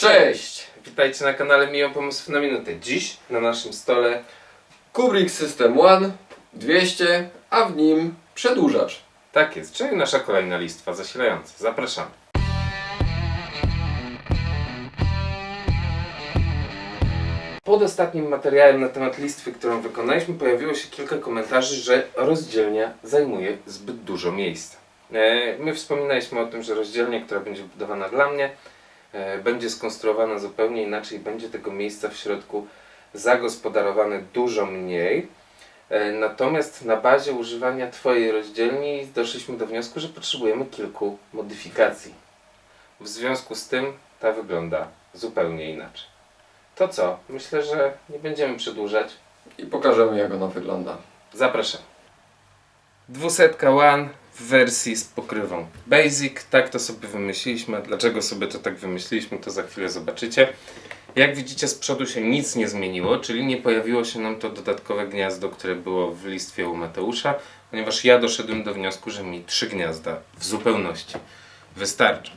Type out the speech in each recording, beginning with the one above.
Cześć! Witajcie na kanale Miją Pomysłów na Minutę. Dziś na naszym stole Kubrick System One 200, a w nim przedłużacz. tak jest, czyli nasza kolejna listwa zasilająca. Zapraszamy. Pod ostatnim materiałem na temat listwy, którą wykonaliśmy, pojawiło się kilka komentarzy, że rozdzielnia zajmuje zbyt dużo miejsca. E, My wspominaliśmy o tym, że rozdzielnia, która będzie budowana dla mnie, będzie skonstruowana zupełnie inaczej, będzie tego miejsca w środku zagospodarowane dużo mniej. E, Natomiast na bazie używania Twojej rozdzielni doszliśmy do wniosku, że potrzebujemy kilku modyfikacji. W związku z tym ta wygląda zupełnie inaczej. To co? Myślę, że nie będziemy przedłużać. I pokażemy jak ona wygląda. Zapraszam. Dwusetka One w wersji z pokrywą Basic. Tak to sobie wymyśliliśmy. Dlaczego sobie to tak wymyśliliśmy, to za chwilę zobaczycie. Jak widzicie, z przodu się nic nie zmieniło, czyli nie pojawiło się nam to dodatkowe gniazdo, które było w listwie u Mateusza, ponieważ ja doszedłem do wniosku, że mi trzy gniazda w zupełności wystarczy.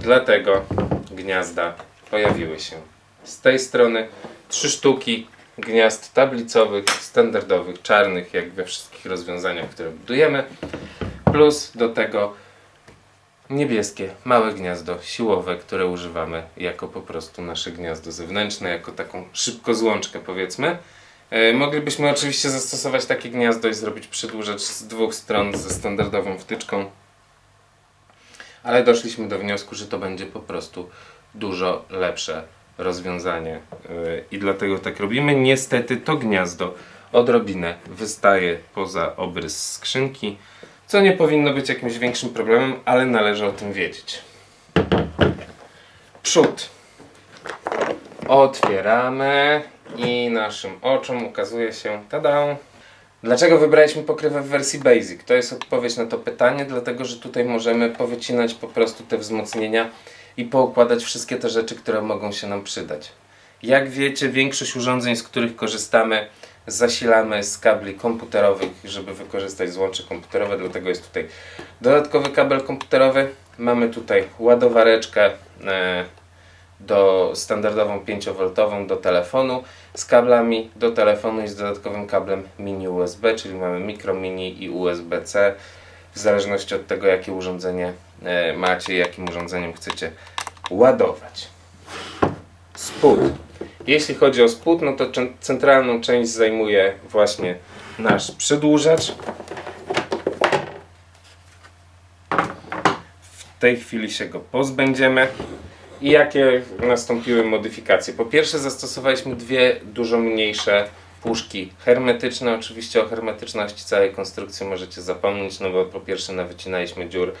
Dlatego gniazda pojawiły się z tej strony. Trzy sztuki gniazd tablicowych, standardowych, czarnych, jak we wszystkich rozwiązaniach, które budujemy. Plus do tego niebieskie, małe gniazdo siłowe, które używamy jako po prostu nasze gniazdo zewnętrzne, jako taką szybko złączkę powiedzmy. E, moglibyśmy oczywiście zastosować takie gniazdo i zrobić przedłużacz z dwóch stron ze standardową wtyczką, ale doszliśmy do wniosku, że to będzie po prostu dużo lepsze rozwiązanie yy, i dlatego tak robimy. Niestety to gniazdo odrobinę wystaje poza obrys skrzynki, co nie powinno być jakimś większym problemem, ale należy o tym wiedzieć. Przód otwieramy i naszym oczom ukazuje się, tada! Dlaczego wybraliśmy pokrywę w wersji Basic? To jest odpowiedź na to pytanie, dlatego że tutaj możemy powycinać po prostu te wzmocnienia i poukładać wszystkie te rzeczy, które mogą się nam przydać. Jak wiecie, większość urządzeń, z których korzystamy, zasilamy z kabli komputerowych, żeby wykorzystać złącze komputerowe, dlatego jest tutaj dodatkowy kabel komputerowy. Mamy tutaj ładowareczkę e, do standardową 5V do telefonu z kablami do telefonu i z dodatkowym kablem mini USB, czyli mamy mikro mini i USB-C w zależności od tego jakie urządzenie macie i jakim urządzeniem chcecie ładować. Spód. Jeśli chodzi o spód, no to centralną część zajmuje właśnie nasz przedłużacz. W tej chwili się go pozbędziemy. I jakie nastąpiły modyfikacje? Po pierwsze zastosowaliśmy dwie dużo mniejsze puszki hermetyczne. Oczywiście o hermetyczności całej konstrukcji możecie zapomnieć, no bo po pierwsze nawycinaliśmy dziur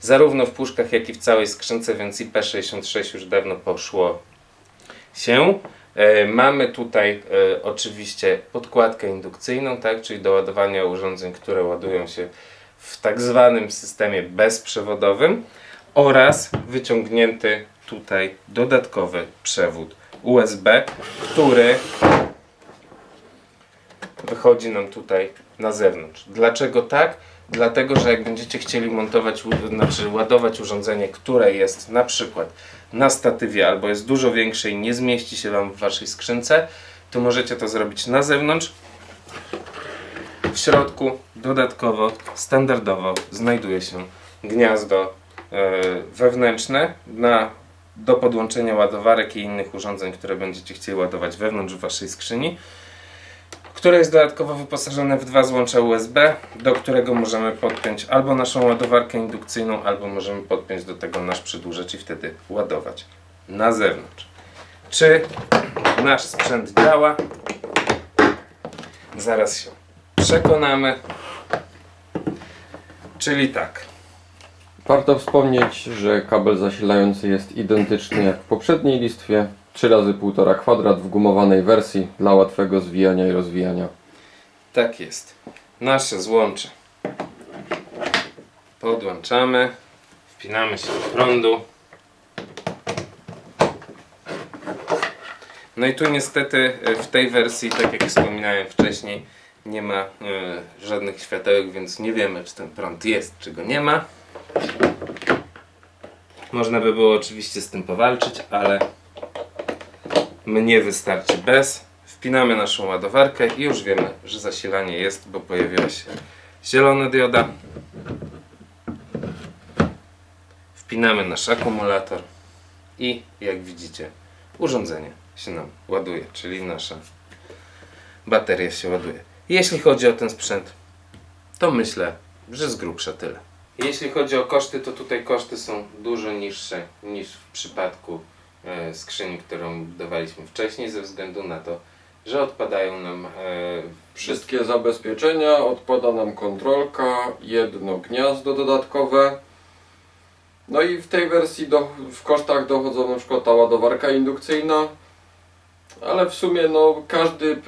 zarówno w puszkach, jak i w całej skrzynce, więc IP66 już dawno poszło się. E, mamy tutaj e, oczywiście podkładkę indukcyjną, tak, czyli do ładowania urządzeń, które ładują się w tak zwanym systemie bezprzewodowym oraz wyciągnięty tutaj dodatkowy przewód USB, który wychodzi nam tutaj na zewnątrz. Dlaczego tak? Dlatego, że jak będziecie chcieli montować, znaczy ładować urządzenie, które jest na przykład na statywie albo jest dużo większe i nie zmieści się Wam w Waszej skrzynce, to możecie to zrobić na zewnątrz. W środku dodatkowo, standardowo znajduje się gniazdo e, wewnętrzne na, do podłączenia ładowarek i innych urządzeń, które będziecie chcieli ładować wewnątrz Waszej skrzyni które jest dodatkowo wyposażone w dwa złącza USB, do którego możemy podpiąć albo naszą ładowarkę indukcyjną, albo możemy podpiąć do tego nasz przedłużacz i wtedy ładować na zewnątrz. Czy nasz sprzęt działa? Zaraz się przekonamy. Czyli tak. Warto wspomnieć, że kabel zasilający jest identyczny jak w poprzedniej listwie. 3 razy 1,5 kwadrat w gumowanej wersji dla łatwego zwijania i rozwijania. Tak jest. Nasze złącze podłączamy, wpinamy się do prądu. No i tu niestety e, w tej wersji, tak jak wspominałem wcześniej, nie ma e, żadnych światełek, więc nie wiemy czy ten prąd jest, czy go nie ma. Można by było oczywiście z tym powalczyć, ale mnie wystarczy bez. Wpinamy naszą ładowarkę i już wiemy, że zasilanie jest, bo pojawiła się zielona dioda. Wpinamy nasz akumulator i jak widzicie urządzenie się nam ładuje, czyli nasza bateria się ładuje. Jeśli chodzi o ten sprzęt, to myślę, że z grubsza tyle. Jeśli chodzi o koszty, to tutaj koszty są dużo niższe niż w przypadku skrzyni, którą dawaliśmy wcześniej, ze względu na to, że odpadają nam e, Wszystkie zabezpieczenia, odpada nam kontrolka, jedno gniazdo dodatkowe. No i w tej wersji do, w kosztach dochodzą na przykład ta ładowarka indukcyjna, ale w sumie no, każdy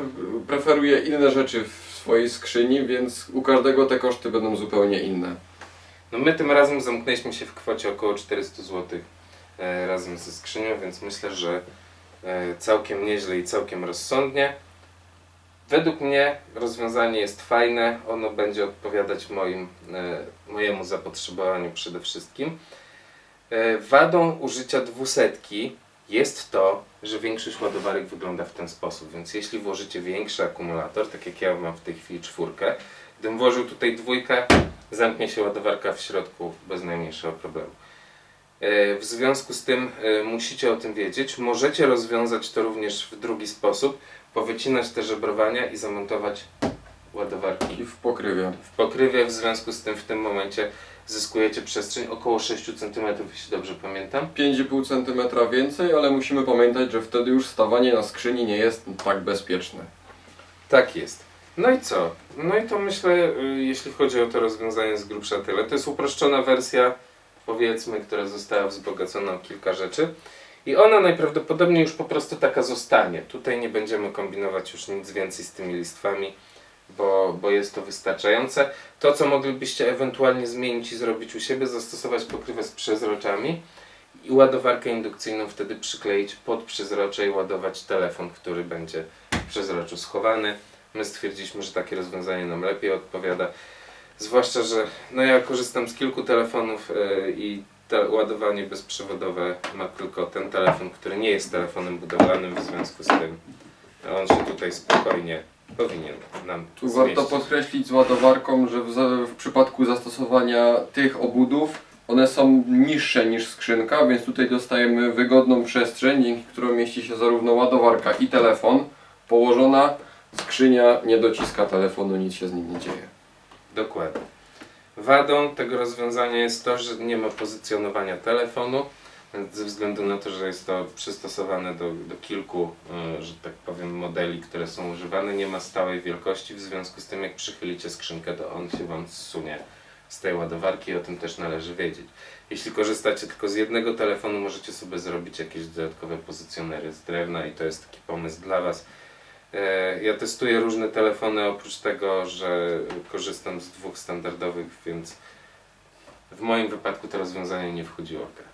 preferuje inne rzeczy w swojej skrzyni, więc u każdego te koszty będą zupełnie inne. No my tym razem zamknęliśmy się w kwocie około 400 zł e, razem ze skrzynią, więc myślę, że e, całkiem nieźle i całkiem rozsądnie. Według mnie rozwiązanie jest fajne, ono będzie odpowiadać moim, e, mojemu zapotrzebowaniu przede wszystkim. E, Wadą użycia dwusetki jest to, że większość ładowarek wygląda w ten sposób, więc jeśli włożycie większy akumulator, tak jak ja mam w tej chwili czwórkę, gdybym włożył tutaj dwójkę, zamknie się ładowarka w środku bez najmniejszego problemu. E, W związku z tym e, musicie o tym wiedzieć. Możecie rozwiązać to również w drugi sposób, powycinać te żebrowania i zamontować ładowarki I w pokrywie. w pokrywie. W związku z tym w tym momencie zyskujecie przestrzeń około 6 cm, jeśli dobrze pamiętam. 5,5 cm więcej, ale musimy pamiętać, że wtedy już stawanie na skrzyni nie jest tak bezpieczne. Tak jest. No i co? No i to myślę, y, jeśli chodzi o to rozwiązanie z grubsza tyle. To jest uproszczona wersja, powiedzmy, która została wzbogacona o kilka rzeczy. I ona najprawdopodobniej już po prostu taka zostanie. Tutaj nie będziemy kombinować już nic więcej z tymi listwami, bo, bo jest to wystarczające. To, co moglibyście ewentualnie zmienić i zrobić u siebie, zastosować pokrywę z przezroczami i ładowarkę indukcyjną wtedy przykleić pod przezrocze i ładować telefon, który będzie w przezroczu schowany. My stwierdziliśmy, że takie rozwiązanie nam lepiej odpowiada. Zwłaszcza, że no ja korzystam z kilku telefonów e, i te ładowanie bezprzewodowe ma tylko ten telefon, który nie jest telefonem budowlanym, w związku z tym on się tutaj spokojnie powinien nam Tu warto zmieścić. podkreślić z ładowarką, że w, za- w przypadku zastosowania tych obudów one są niższe niż skrzynka, więc tutaj dostajemy wygodną przestrzeń, dzięki którą mieści się zarówno ładowarka i telefon. Położona skrzynia nie dociska telefonu, nic się z nim nie dzieje. Dokładnie. Wadą tego rozwiązania jest to, że nie ma pozycjonowania telefonu, ze względu na to, że jest to przystosowane do, do kilku, e, że tak powiem, modeli, które są używane, nie ma stałej wielkości, w związku z tym jak przychylicie skrzynkę, to on się Wam zsunie z tej ładowarki o tym też należy wiedzieć. Jeśli korzystacie tylko z jednego telefonu, możecie sobie zrobić jakieś dodatkowe pozycjonery z drewna i to jest taki pomysł dla Was. E, Ja testuję różne telefony, oprócz tego, że korzystam z dwóch standardowych, więc w moim wypadku to rozwiązanie nie wchodziło w grę.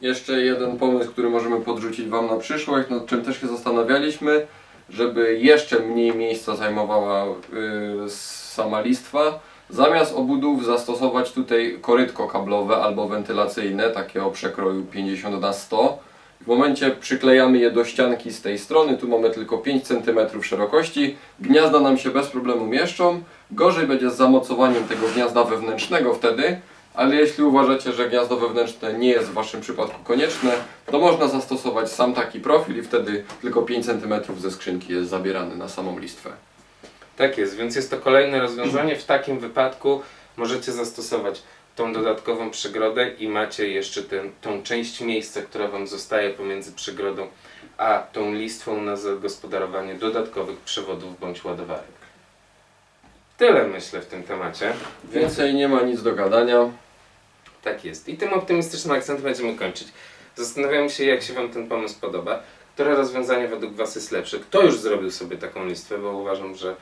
Jeszcze jeden pomysł, który możemy podrzucić Wam na przyszłość, nad czym też się zastanawialiśmy, żeby jeszcze mniej miejsca zajmowała y, sama listwa. Zamiast obudów zastosować tutaj korytko kablowe albo wentylacyjne, takie o przekroju 50 na 100. W momencie przyklejamy je do ścianki z tej strony, tu mamy tylko 5 cm szerokości, gniazda nam się bez problemu mieszczą. Gorzej będzie z zamocowaniem tego gniazda wewnętrznego wtedy, ale jeśli uważacie, że gniazdo wewnętrzne nie jest w Waszym przypadku konieczne, to można zastosować sam taki profil i wtedy tylko 5 cm ze skrzynki jest zabierany na samą listwę. Tak jest, więc jest to kolejne rozwiązanie. W takim wypadku możecie zastosować tą dodatkową przegrodę i macie jeszcze ten, tą część miejsca, która Wam zostaje pomiędzy przegrodą a tą listwą na zagospodarowanie dodatkowych przewodów bądź ładowarek. Tyle myślę w tym temacie. Więcej nie ma nic do gadania. Tak jest. I tym optymistycznym akcentem będziemy kończyć. Zastanawiamy się, jak się Wam ten pomysł podoba. Które rozwiązanie według Was jest lepsze? Kto już zrobił sobie taką listwę? Bo uważam, że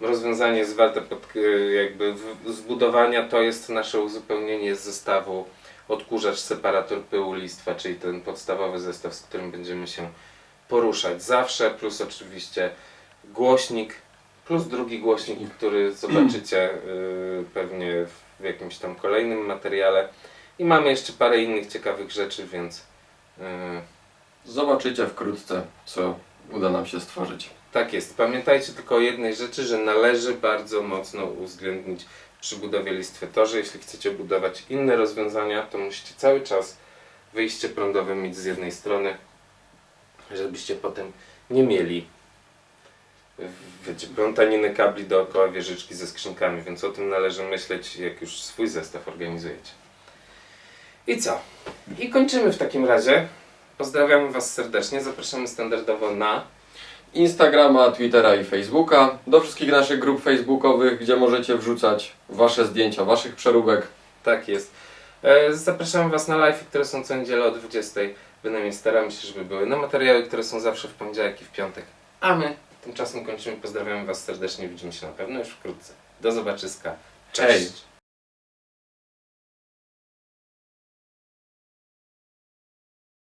rozwiązanie jest warte pod, y, jakby zbudowania. To jest nasze uzupełnienie z zestawu odkurzacz, separator pyłu, listwa, czyli ten podstawowy zestaw, z którym będziemy się poruszać zawsze, plus oczywiście głośnik, plus drugi głośnik, który zobaczycie y, pewnie w jakimś tam kolejnym materiale. I mamy jeszcze parę innych ciekawych rzeczy, więc yy, Zobaczycie wkrótce, co uda nam się stworzyć. Tak jest. Pamiętajcie tylko o jednej rzeczy, że należy bardzo mocno uwzględnić przy budowie listwy to, że jeśli chcecie budować inne rozwiązania, to musicie cały czas wyjście prądowe mieć z jednej strony, żebyście potem nie mieli wiecie, plątaniny kabli dookoła wieżyczki ze skrzynkami, więc o tym należy myśleć, jak już swój zestaw organizujecie. I co? I kończymy w takim razie. Pozdrawiamy Was serdecznie. Zapraszamy standardowo na Instagrama, Twittera i Facebooka, do wszystkich naszych grup facebookowych, gdzie możecie wrzucać wasze zdjęcia, waszych przeróbek. Tak jest. E, Zapraszamy Was na live, które są co niedzielę o 20. Bynajmniej staramy się, żeby były na materiały, które są zawsze w poniedziałek i w piątek. A my tymczasem kończymy. Pozdrawiamy Was serdecznie. Widzimy się na pewno już wkrótce. Do zobaczyska. Cześć. Hej.